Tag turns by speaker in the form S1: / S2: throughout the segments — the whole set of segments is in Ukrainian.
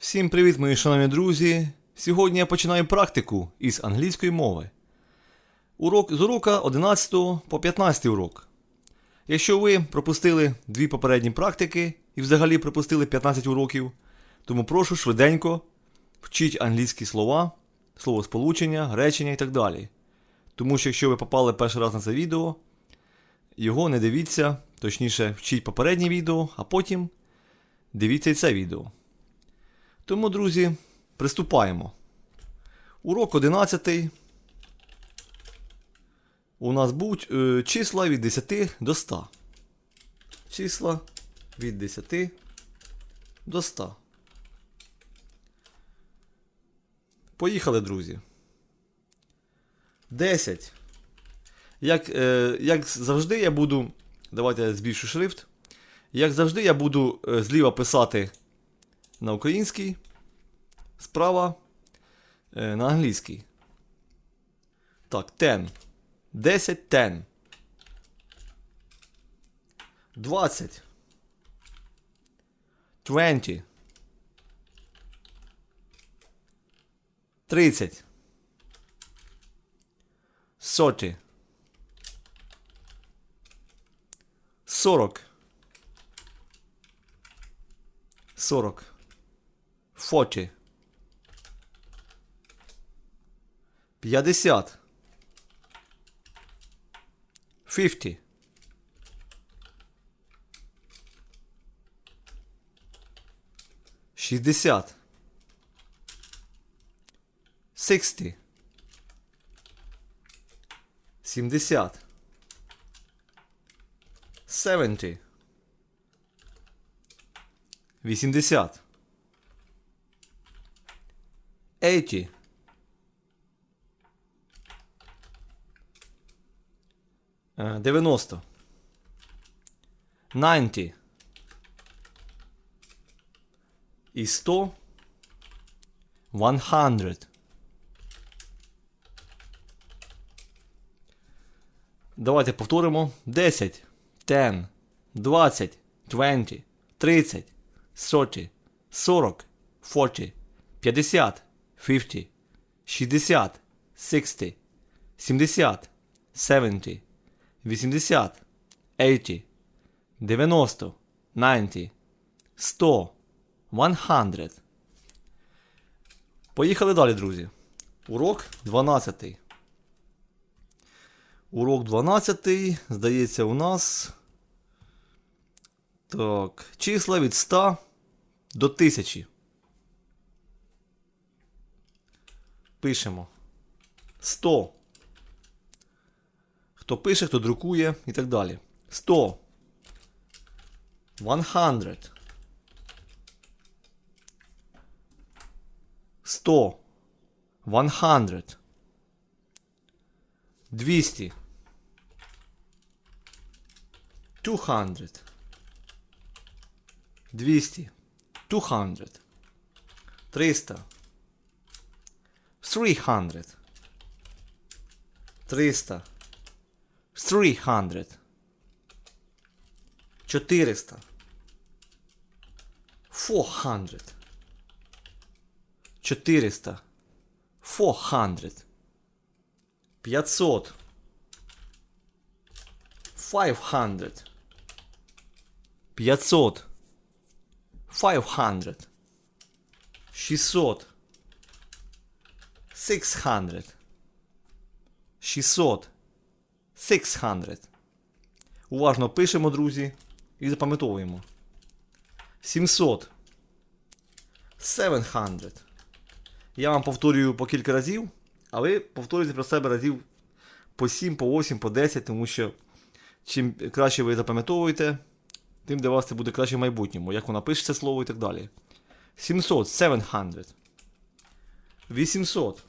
S1: Всім привіт, мої шановні друзі! Сьогодні я починаю практику із англійської мови. Урок з урока 11 по 15 урок. Якщо ви пропустили дві попередні практики і взагалі пропустили 15 уроків, тому прошу швиденько вчіть англійські слова, словосполучення, речення і так далі. Тому що якщо ви попали перший раз на це відео, його не дивіться, точніше, вчіть попереднє відео, а потім дивіться і це відео. Тому, друзі, приступаємо. Урок 11. У нас будуть е, числа від 10 до 100. Числа від 10 до 100. Поїхали, друзі. 10. Як, е, як завжди, я буду. Давайте я збільшу шрифт. Як завжди, я буду е, зліва писати на український, справа е, на англійський. Так, 10. 10, 10. 20. 20. 30. 40. 40. 40. 40. 50. 50. 60. 60. 70. 70. 80. 80. Е, 90. 90. І 100. 100. Давайте повторимо. 10, 10, 20, 20, 30, 40, 40, 40, 50, 50, 60, 60, 70, 70, 80, 80, 90, 90, 100, 100. Поїхали далі, друзі. Урок 12. Урок 12. Здається, у нас. Так. Числа від 100 до 1000. Пишемо. 100. Хто пише, хто друкує і так далі. 100. 100. 100. 100. 200. 200. 200. 200. 300. 300. 300. 300. 400. 400. 400. 400. 500. 500. 500. 500. 600. 600. 600. 600. Уважно пишемо, друзі, і запам'ятовуємо. 700. 700. Я вам повторюю по кілька разів, а ви повторюєте про себе разів по 7, по 8, по 10, тому що чим краще ви запам'ятовуєте, тим для вас це буде краще в майбутньому, як воно пишеться слово і так далі. 700, 700. 800.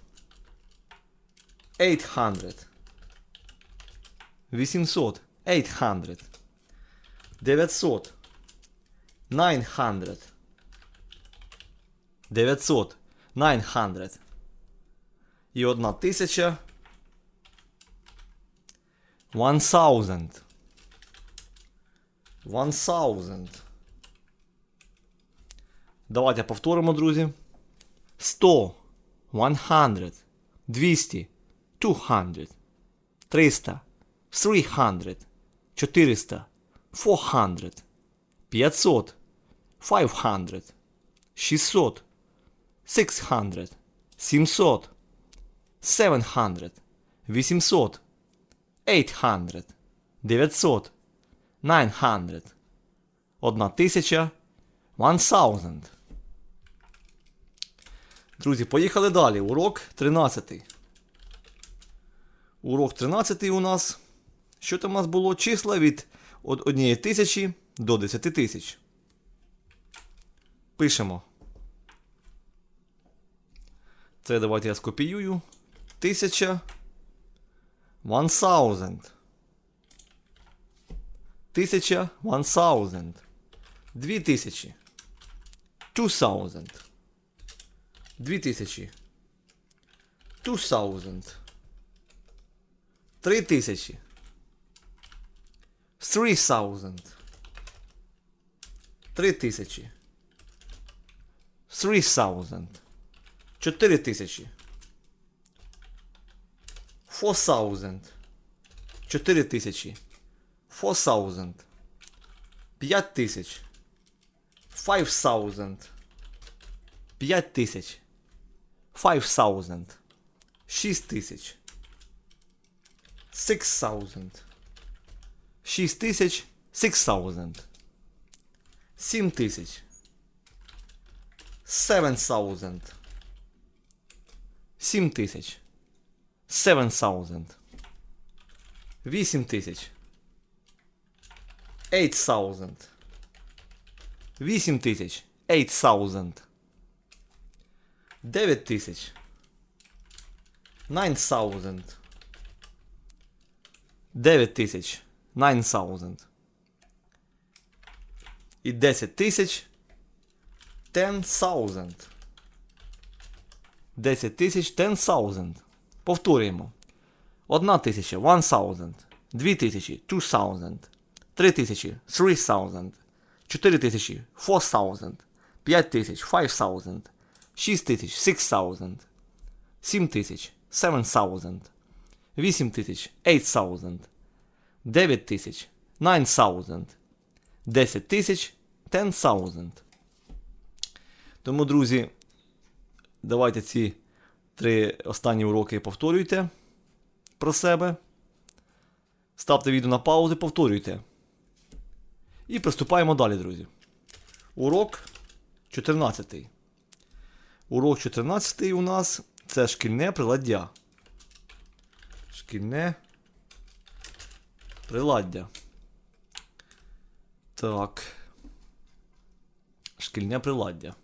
S1: 800. 800. 800. 900. 900. 900. 900. І одна тисяча. One thousand. One thousand. Давайте повторимо, друзі. 100, 100, 200, 200, 300, 300, 400, 400, 500, 500, 600, 600, 700, 700, 800, 800, 900, 900, 1000, 1000. Друзі, поїхали далі. Урок 13. Урок 13 у нас. Що там у нас було? Числа від 1 тисячі до 10 тисяч. Пишемо. Це давайте я скопіюю. Тисяча. 1000. Тисяча 1000. 2000. 2000. 2000. 2000. Три тисячі. Three thousand. Три тисячі. Three thousand. Чотири тисячі. Four thousand. Чотири тисячі. Four thousand. П'ять тисяч. Five thousand. П'ять тисяч. Five thousand. Шість тисяч. 6000. 6000. 6000. 7000. 7000. 7000. 7000. 8000. 8000. 8000. 8000. 9000. 9000. 9 тисяч. 9000. І 10 тисяч. 10,000. 10 тисяч 10,000. Повторюємо. 1 тисяча 1000. 2 тисячі 2000. 3 тисячі 3000. 4 тисячі 4000. 5 тисяч 5000. 6 тисяч 6000. 7 тисяч 7000 thousand. Вісім тисяч. Eight thousand. Дев'ять тисяч. Nine thousand. Десять тисяч. Ten thousand. Тому, друзі, давайте ці три останні уроки повторюйте про себе. Ставте відео на паузу, повторюйте. І приступаємо далі, друзі. Урок 14. Урок 14 у нас це шкільне приладдя. Шкільне приладдя. Так. Шкільне приладдя.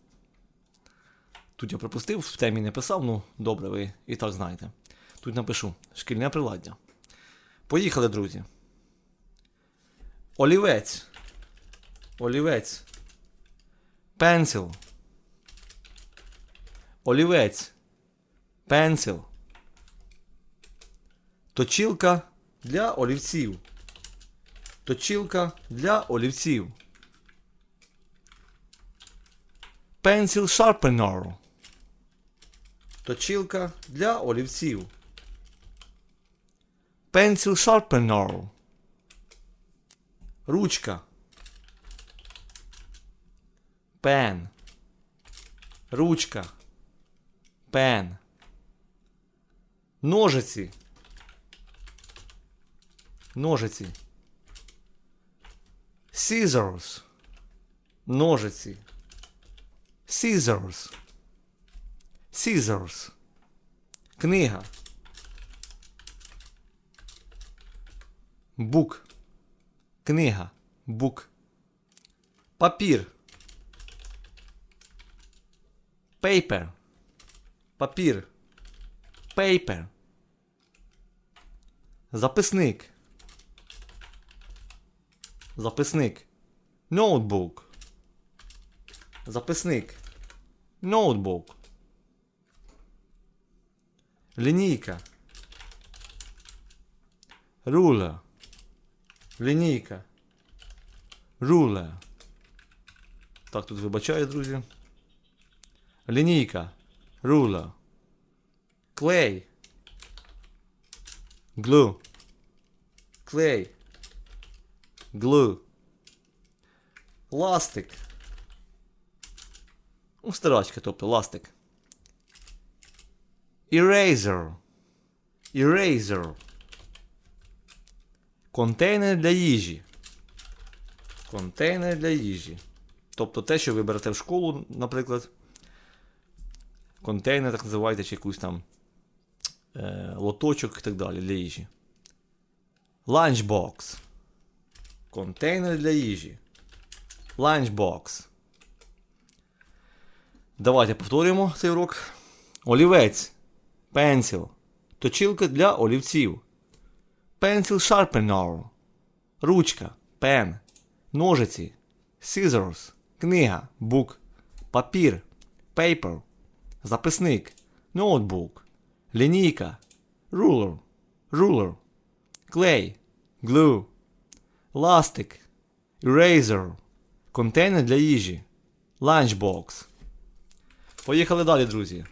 S1: Тут я пропустив, в темі не писав, ну добре, ви і так знаєте. Тут напишу шкільне приладдя. Поїхали, друзі. Олівець. Олівець. Пенсил. Олівець. Пенсил. Точилка для олівців. Точилка для олівців. Pencil sharpener. Точилка для олівців. Pencil sharpener. Ручка. Пен. Ручка. Пен. Ножиці. Ножиці. Scissors. Ножиці. Scissors. Scissors. Книга. Бук. Книга. Бук. Папір. Paper. Папір. Paper. Записник. Записник. Ноутбук. Записник. Ноутбук. Лінійка. Рулер. Лінійка. Рулер. Так, тут вибачаю, друзі. Лінійка. Ruler. Clay. Glue. Clay. Glue. Ластик. Ну, стирачка, тобто ластик. Eraser. Eraser. Контейнер для їжі. Контейнер для їжі. Тобто те, що ви берете в школу, наприклад. Контейнер, так називаєте, чи якусь там е, лоточок і так далі для їжі. Lunchbox. Контейнер для їжі. Lunchbox. Давайте повторюємо цей урок. Олівець. Пенсіл. Точилка для олівців. Pencil sharpener. Ручка. Пен. Ножиці. Scissors. Книга. Book. Папір. Paper. Записник. Ноутбук. Лінійка. Ruler. Ruler. Clay. Glue. Ластик. Eraser. Контейнер для їжі. Lunchbox. Поїхали далі, друзі.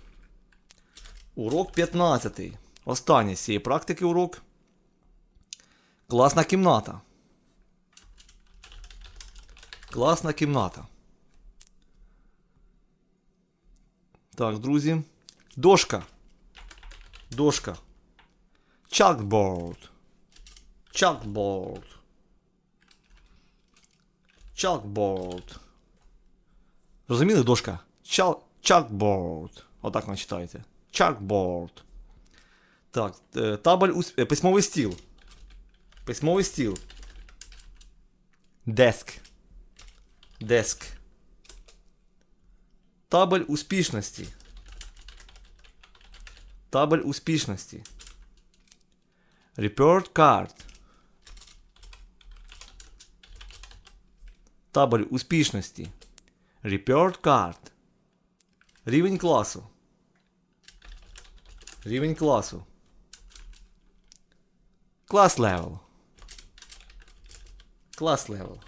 S1: Урок 15. Останній з цієї практики урок. Класна кімната. Класна кімната. Так, друзі. Дошка. Дошка. Chalkboard. Chalkboard. Chalkboard. Розуміли, дошка? Чал... Chalkboard. Отак вона читається. Chalkboard. Так, е, табель ус- е, письмовий стіл. Письмовий стіл. Деск. Деск. Табель успішності. Табель успішності. Report card. Табель успішності. Report card. Рівень класу. Рівень класу. Клас level. Клас level.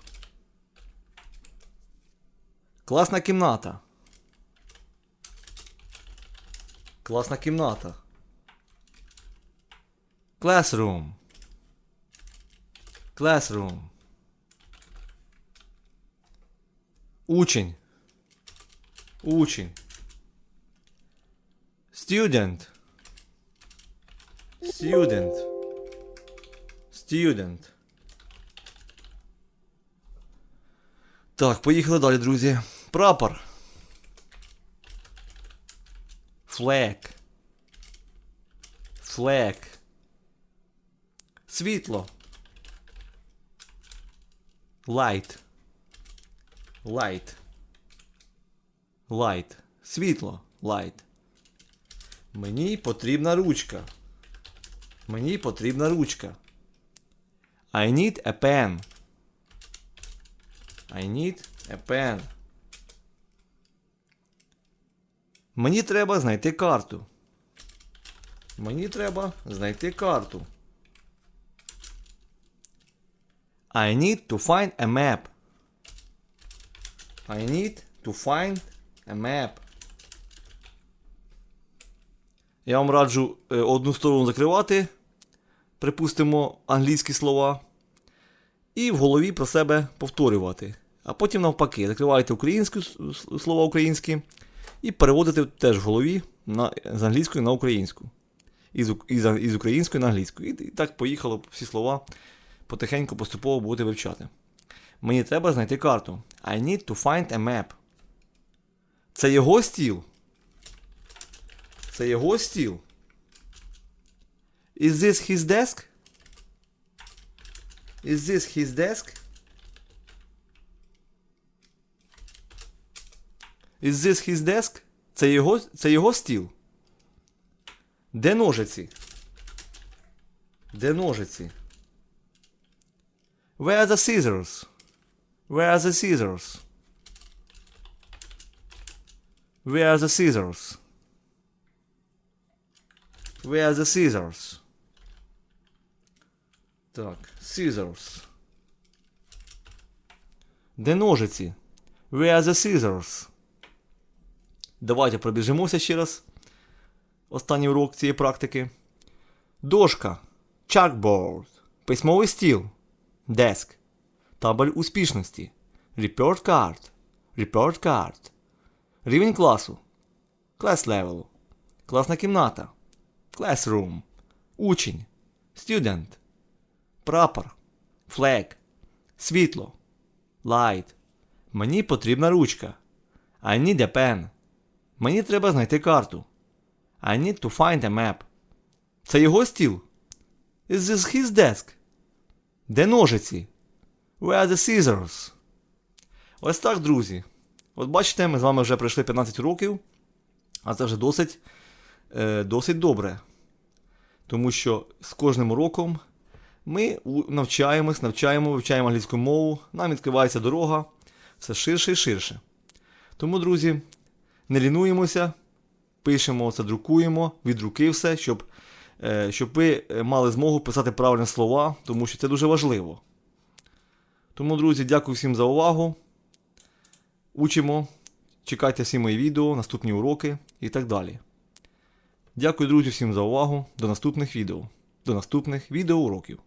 S1: Класна кімната. Класна кімната. Classroom. Classroom. Учень. Учень. Student. Student. Student. Так, поїхали далі, друзі. Прапор. Flag. Flag. Світло. Light. Light. Light. Світло. Light. Мені потрібна ручка. Мені потрібна ручка. I need a pen. I need a pen. Мені треба знайти карту. Мені треба знайти карту. I need to find a map. I need to find a map. Я вам раджу е, одну сторону закривати, припустимо, англійські слова. І в голові про себе повторювати. А потім навпаки, с- с- слова українські і переводите теж в голові на, з англійської на українську. Із, із, із української на англійську. І, і так поїхало всі слова потихеньку поступово будете вивчати. Мені треба знайти карту. I need to find a map. Це його стіл. Це його стіл. Is this his desk? Is this his desk? Is this his desk? Це його, це його стіл. Де ножиці? Де ножиці? Where are the scissors? Where are the scissors? Where are the scissors? Where are the scissors? Так, scissors. Де ножиці? Where are the scissors? Давайте пробіжимося ще раз. Останній урок цієї практики. Дошка. Chalkboard. Письмовий стіл. Desk. Табель успішності. Report card. Report card. Рівень класу. Class level. Класна кімната. Classroom. Учень. Student. Прапор. Flag. Світло. Light. Мені потрібна ручка. I need a pen. Мені треба знайти карту. I need to find a map. Це його стіл. Is this his desk? Де ножиці? Where are the scissors? Ось так, друзі. От бачите, ми з вами вже пройшли 15 років, а це вже досить, е, досить добре. Тому що з кожним роком ми навчаємось, навчаємо, вивчаємо англійську мову, нам відкривається дорога все ширше і ширше. Тому, друзі, не лінуємося, пишемо це, друкуємо, від руки все, щоб, е, щоб ви е, мали змогу писати правильні слова, тому що це дуже важливо. Тому, друзі, дякую всім за увагу. Учимо, чекайте всі мої відео, наступні уроки і так далі. Дякую, друзі, всім за увагу. До наступних відео. До наступних відеоуроків.